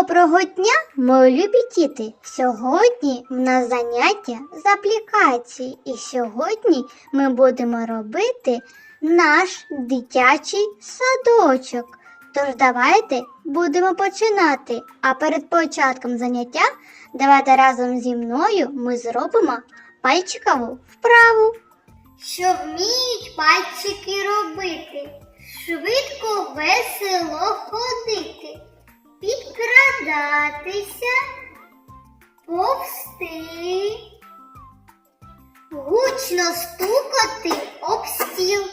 Доброго дня, мої любі діти! Сьогодні в нас заняття з аплікації, і сьогодні ми будемо робити наш дитячий садочок. Тож давайте будемо починати. А перед початком заняття давайте разом зі мною ми зробимо пальчикову вправу. Що вміють пальчики робити? Гучно стукати об стіл,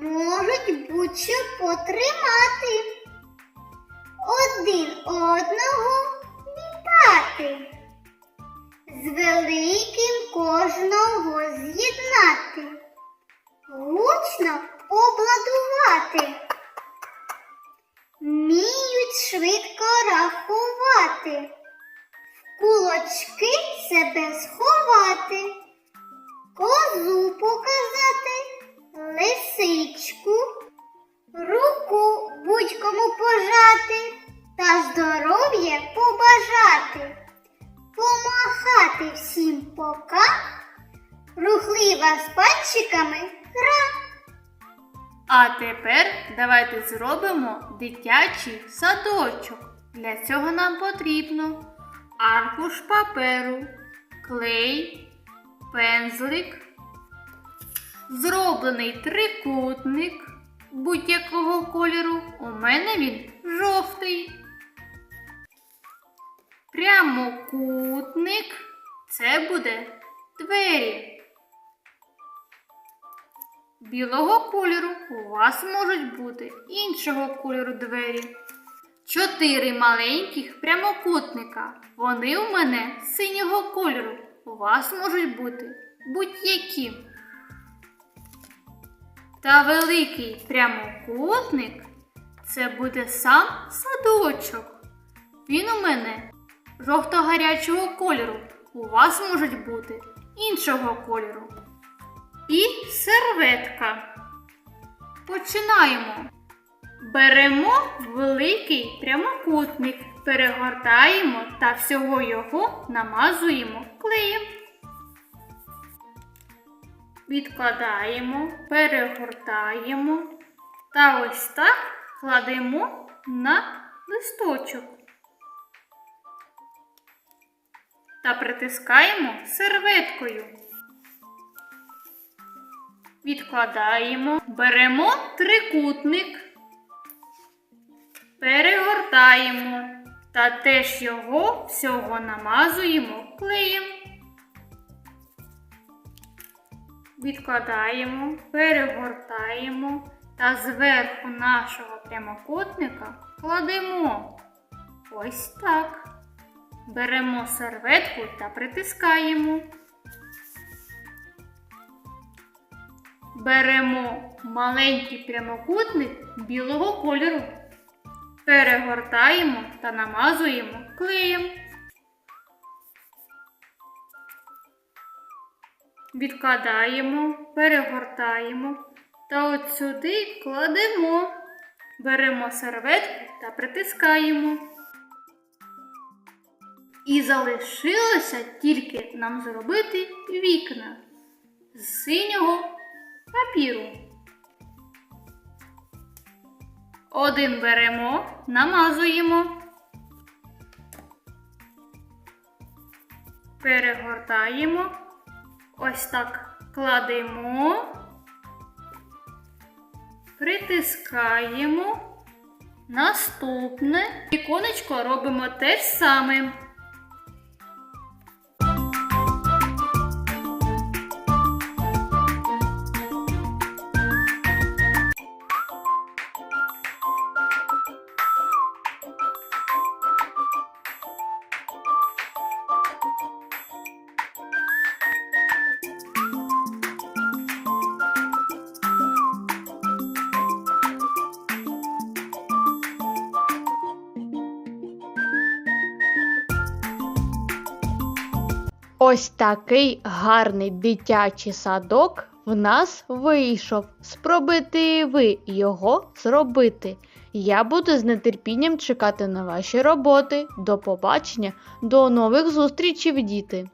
можуть будь-що потримати, один одного вітати, з великим кожного з'єднати, гучно обладувати. Вміють швидко рахувати, в кулочки себе сховати, козу показати, лисичку, руку будь-кому пожати та здоров'я побажати, помахати всім пока, рухлива з пальчиками гра. А тепер давайте зробимо дитячий садочок. Для цього нам потрібно аркуш паперу, клей, пензлик, зроблений трикутник будь-якого кольору. У мене він жовтий. Прямокутник це буде двері. Білого кольору у вас можуть бути іншого кольору двері. Чотири маленьких прямокутника. Вони у мене синього кольору. У вас можуть бути будь-які. Та великий прямокутник це буде сам садочок. Він у мене жовто-гарячого кольору. У вас можуть бути іншого кольору і серветка. Починаємо. Беремо великий прямокутник, перегортаємо та всього його намазуємо клеєм. Відкладаємо, перегортаємо та ось так кладемо на листочок. Та притискаємо серветкою. Відкладаємо, беремо трикутник, перегортаємо та теж його всього намазуємо клеєм. Відкладаємо, перегортаємо та зверху нашого прямокутника кладемо. Ось так. Беремо серветку та притискаємо. Беремо маленький прямокутник білого кольору, перегортаємо та намазуємо клеєм. Відкладаємо, перегортаємо та от сюди кладемо. Беремо серветку та притискаємо. І залишилося тільки нам зробити вікна з синього папіру. Один беремо, намазуємо, перегортаємо, ось так кладемо, притискаємо. Наступне віконечко робимо те ж саме. Ось такий гарний дитячий садок в нас вийшов. Спробуйте і ви його зробити. Я буду з нетерпінням чекати на ваші роботи. До побачення, до нових зустрічей, діти!